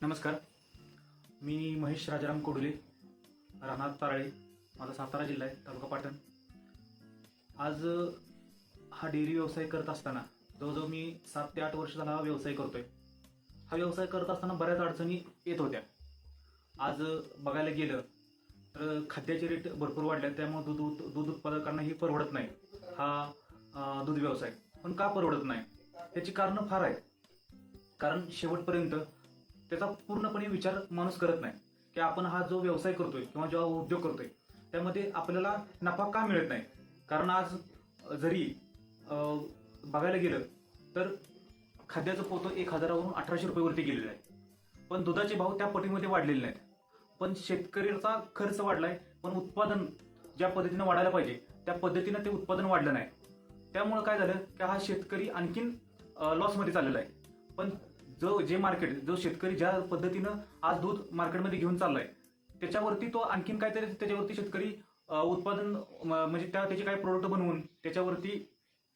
नमस्कार. मी महेश राजाराम कोडुले राहणार ताराळे माझा सातारा जिल्हा आहे तालुका पाटण. आज हा डेअरी व्यवसाय करत असताना जवळजवळ मी सात ते आठ वर्ष झाला हा व्यवसाय करतोय. हा व्यवसाय करत असताना बऱ्याच अडचणी येत होत्या. आज बघायला गेलं तर खाद्याचे रेट भरपूर वाढले त्यामुळे दूध दूध दूध उत्पादकांनाही परवडत नाही हा दूध व्यवसाय. पण का परवडत नाही? याची कारणं फार आहेत. कारण शेवटपर्यंत त्याचा पूर्णपणे विचार माणूस करत नाही. की आपण हा जो व्यवसाय करतोय किंवा जेव्हा उद्योग करतोय त्यामध्ये आपल्याला नफा का मिळत नाही? कारण आज जरी बघायला गेलं तर खाद्याचं पोतं एक हजारावरून अठराशे रुपयेवरती गेलेलं आहे. पण दुधाचे भाव त्या पटीमध्ये वाढलेले नाहीत. पण शेतकऱ्याचा खर्च वाढलाय पण उत्पादन ज्या पद्धतीनं वाढायला पाहिजे त्या पद्धतीनं ते उत्पादन वाढलं नाही. त्यामुळं काय झालं की हा शेतकरी आणखीन लॉसमध्ये चाललेला आहे. पण जो जे मार्केट जो शेतकरी ज्या पद्धतीनं आज दूध मार्केटमध्ये घेऊन चाललाय त्याच्यावरती तो आणखीन काहीतरी त्याच्यावरती शेतकरी उत्पादन म- म्हणजे त्या त्याचे काही प्रोडक्ट बनवून त्याच्यावरती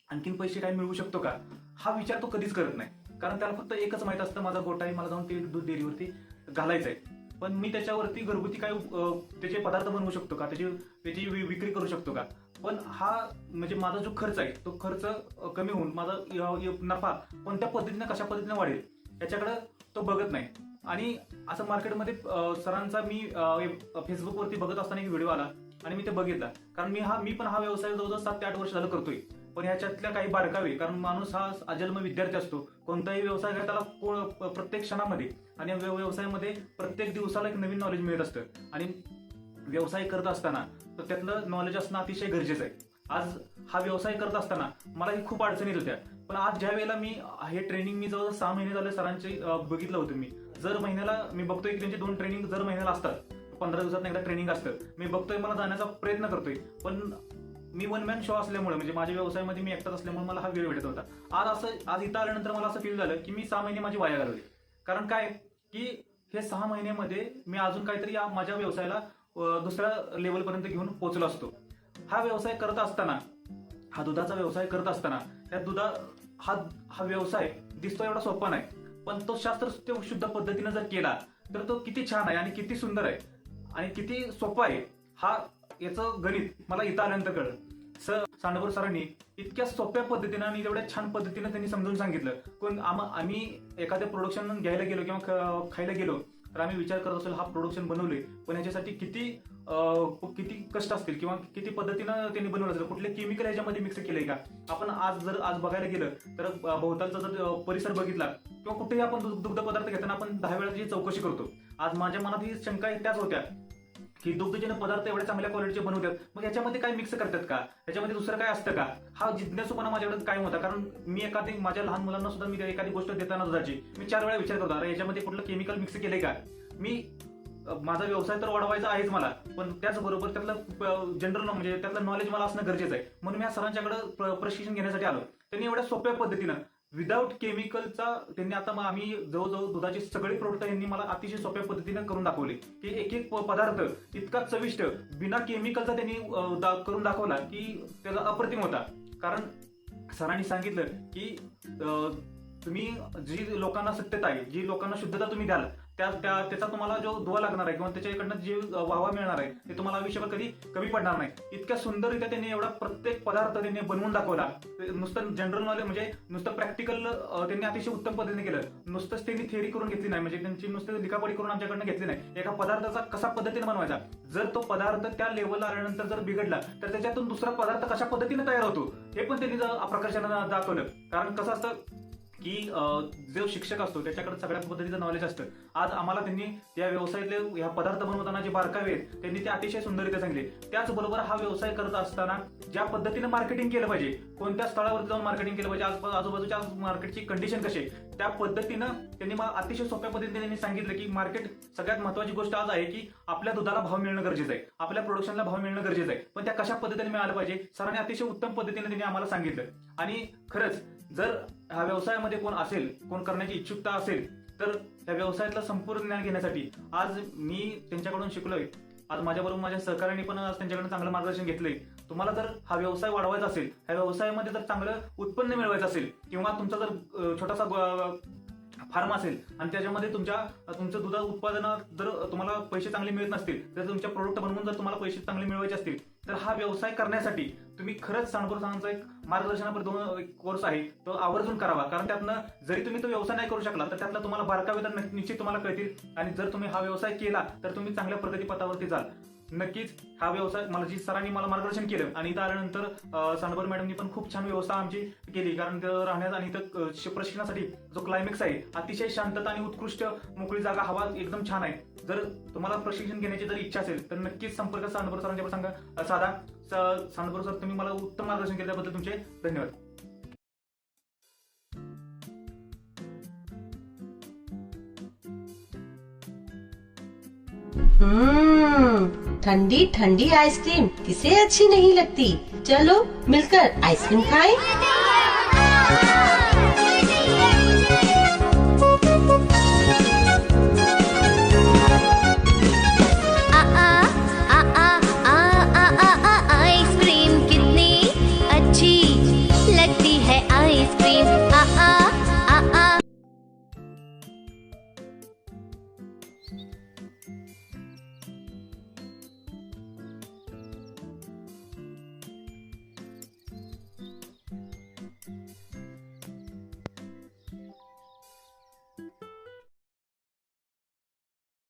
आणखीन पैसे काय मिळवू शकतो का? हा विचार तो कधीच करत नाही. कारण त्याला फक्त एकच माहीत असतं माझा गोटा आहे मला जाऊन ते दूध डेअरीवरती घालायचं आहे पण मी त्याच्यावरती घरगुती काय त्याचे पदार्थ बनवू शकतो का? त्याची त्याची विक्री करू शकतो का? पण हा म्हणजे माझा जो खर्च आहे तो खर्च कमी होऊन माझा नफा कोणत्या पद्धतीने कशा पद्धतीने वाढेल? याच्याकडं तो बघत नाही. आणि असं मार्केटमध्ये सरांचा मी फेसबुकवरती बघत असताना एक व्हिडिओ आला आणि मी ते बघितला. कारण मी हा मी पण हा व्यवसाय जवळजवळ सात ते आठ वर्ष झालं करतोय. पण ह्याच्यातल्या काही बारकावे कारण माणूस हा अजन्म विद्यार्थी असतो. कोणताही व्यवसाय करताना को- प्रत्येक क्षणामध्ये आणि व्यव- व्यवसायामध्ये प्रत्येक दिवसाला एक नवीन नॉलेज मिळत असतं. आणि व्यवसाय करत असताना तर त्यातलं नॉलेज असणं अतिशय गरजेचं आहे. आज हा व्यवसाय करत असताना मला ही खूप अडचणी येत होत्या. पण आज ज्या वेळेला मी हे ट्रेनिंग मी जवळ सहा महिने झाले सरांचे बघितलं होतं मी. जर महिन्याला मी बघतोय की त्यांचे दोन ट्रेनिंग जर महिन्याला असतात. पंधरा दिवसात एकदा ट्रेनिंग असतं. मी बघतोय मला जाण्याचा प्रयत्न करतोय. पण मी वन मॅन शो असल्यामुळे म्हणजे माझ्या व्यवसायामध्ये मी एकटाच असल्यामुळे मला हा वेळ भेटत होता आज असं आज इथं आल्यानंतर मला असं फील झालं की मी सहा महिने माझी वाया घालवली. कारण काय? की हे सहा महिन्यामध्ये मी अजून काहीतरी या माझ्या व्यवसायाला दुसऱ्या लेवलपर्यंत घेऊन पोचलो असतो. हा व्यवसाय करत असताना हा दुधाचा व्यवसाय करत असताना त्या दुधा हा हा व्यवसाय दिसतो एवढा सोपा नाही. पण तो शास्त्र तो शुद्ध पद्धतीने जर केला तर तो किती छान आहे आणि किती सुंदर आहे. आणि किती सोपा आहे हा याचं गणित मला इथं आल्यानंतर कळलं. सर सांडपूर सरांनी इतक्या सोप्या पद्धतीनं आणि एवढ्या छान पद्धतीनं त्यांनी समजून सांगितलं. कोण आम- आम्ही एखाद्या प्रोडक्शन घ्यायला गेलो किंवा ख- खायला गेलो तर आम्ही विचार करत असेल हा प्रोडक्शन बनवले पण याच्यासाठी किती किती कष्ट असतील किंवा किती पद्धतीनं त्यांनी बनवलं असेल कुठले केमिकल ह्याच्यामध्ये मिक्स केलंय का? आपण आज जर आज बघायला गेलं तर भोवतालचा जर परिसर बघितला किंवा कुठेही आपण दुग्ध पदार्थ घेताना आपण दहा वेळा त्याची चौकशी करतो. आज माझ्या मनात ही शंका त्याच होत्या की दुग्धजन्य पदार्थ एवढ्या चांगल्या क्वालिटीचे बनवतात मग याच्यामध्ये काय मिक्स करतात का? याच्यामध्ये दुसरं काय असतं का? हा जिज्ञासूपणा माझ्याकडे कायम होता कारण मी एखादी माझ्या लहान मुलांना सुद्धा मी एखादी गोष्ट देताना दुधाची मी चार वेळा विचार करतो अरे याच्यामध्ये कुठलं केमिकल मिक्स केलंय का? मी माझा व्यवसाय तर वाढवायचा आहेच मला पण त्याचबरोबर त्यातलं जनरल म्हणजे त्यातलं नॉलेज मला असणं गरजेचं आहे. म्हणून मी या सरांच्याकडे प्र- प्रशिक्षण घेण्यासाठी आलो. त्यांनी एवढ्या सोप्या पद्धतीनं विदाऊट केमिकलचा त्यांनी आता मग आम्ही जवळजवळ दुधाचे सगळे प्रोडक्ट यांनी मला अतिशय सोप्या पद्धतीनं करून दाखवले. की एक एक प- पदार्थ इतका चविष्ट बिना केमिकलचा त्यांनी दा- करून दाखवला की त्याचा अप्रतिम होता. कारण सरांनी सांगितलं की तुम्ही जी लोकांना सत्यता आहे जी लोकांना शुद्धता तुम्ही द्याल त्या त्याचा तुम्हाला जो दुवा लागणार आहे किंवा त्याच्याकडनं जे वावा मिळणार आहे ते तुम्हाला आयुष्यभर कधी कमी पडणार नाही. इतक्या सुंदररित्या त्यांनी एवढा प्रत्येक पदार्थ त्यांनी बनवून दाखवला. नुसतं जनरल नॉलेज म्हणजे नुसतं प्रॅक्टिकल त्यांनी अतिशय उत्तम पद्धतीने केलं. नुसतंच त्यांनी थिअरी करून घेतली नाही म्हणजे त्यांची नुसतं लिखापडी करून आमच्याकडनं घेतली नाही. एका पदार्थाचा कसा पद्धतीने बनवायचा? जर तो पदार्थ त्या लेवलला आल्यानंतर जर बिघडला तर त्याच्यातून दुसरा पदार्थ कशा पद्धतीने तयार होतो? हे पण त्यांनी प्रकर्षानं दाखवलं. कारण कसं असतं की जो शिक्षक असतो त्याच्याकडे सगळ्या पद्धतीचं नॉलेज असतं. आज आम्हाला त्यांनी त्या व्यवसायातले ह्या पदार्थ बनवताना जे बारकावे आहेत त्यांनी ते अतिशय सुंदररित्या सांगितले. त्याचबरोबर हा व्यवसाय करत असताना ज्या पद्धतीने मार्केटिंग केलं पाहिजे कोणत्या स्थळावरती जाऊन मार्केटिंग केलं पाहिजे आज आजूबाजूच्या मार्केटची कंडिशन कशी आहे त्या पद्धतीनं त्यांनी मला अतिशय सोप्या पद्धतीने त्यांनी सांगितलं की मार्केट सगळ्यात महत्वाची गोष्ट आज आहे की आपल्या दुधाला भाव मिळणं गरजेचं आहे. आपल्या प्रोडक्शनला भाव मिळणं गरजेचं आहे. पण त्या कशा पद्धतीने मिळालं पाहिजे सरांनी अतिशय उत्तम पद्धतीने त्यांनी आम्हाला सांगितलं. आणि खरंच जर हा व्यवसायामध्ये कोण असेल कोण करण्याची इच्छुकता असेल तर त्या व्यवसायातलं संपूर्ण ज्ञान घेण्यासाठी आज मी त्यांच्याकडून शिकलोय. आज माझ्याबरोबर माझ्या सहकार्याने पण आज त्यांच्याकडून चांगलं मार्गदर्शन घेतलंय. तुम्हाला जर हा व्यवसाय वाढवायचा असेल ह्या व्यवसायामध्ये जर चांगलं उत्पन्न मिळवायचं असेल किंवा तुमचा जर छोटासा ग- फार्म असेल आणि त्याच्यामध्ये तुमच्या तुमचं दुधा उत्पादनात जर तुम्हाला पैसे चांगले मिळत नसतील तर तुमच्या प्रोडक्ट बनवून जर तुम्हाला पैसे चांगले मिळवायचे असतील तर हा व्यवसाय करण्यासाठी तुम्ही खरंच सांडपूर सरांचा एक मार्गदर्शनापर दोन कोर्स आहे तो आवर्जून करावा. कारण त्यातनं जरी तुम्ही तो व्यवसाय नाही करू शकला तर त्यातला तुम्हाला बारकावे तर निश्चित तुम्हाला कळतील. आणि जर तुम्ही हा व्यवसाय केला तर तुम्ही चांगल्या प्रगतीपथावरती जाल. नक्कीच. हा व्यवसाय मला जी सरांनी मला मार्गदर्शन केलं आणि इथं आल्यानंतर अं, मॅडमनी पण खूप छान व्यवस्था आमची केली. कारण राहण्यात आणि इथं प्रशिक्षणासाठी जो क्लायमॅक्स आहे अतिशय शांतता आणि उत्कृष्ट मोकळी जागा हवा एकदम छान आहे. जर तुम्हाला प्रशिक्षण घेण्याची जर इच्छा असेल तर नक्कीच संपर्क सांडभर सरांच्या सांगा साधा. स- सर तुम्ही मला उत्तम मार्गदर्शन केल्याबद्दल तुमचे धन्यवाद. Mmm. ठंडी ठंडी आइसक्रीम किसे अच्छी नहीं लगती? चलो मिलकर आइसक्रीम खाएं।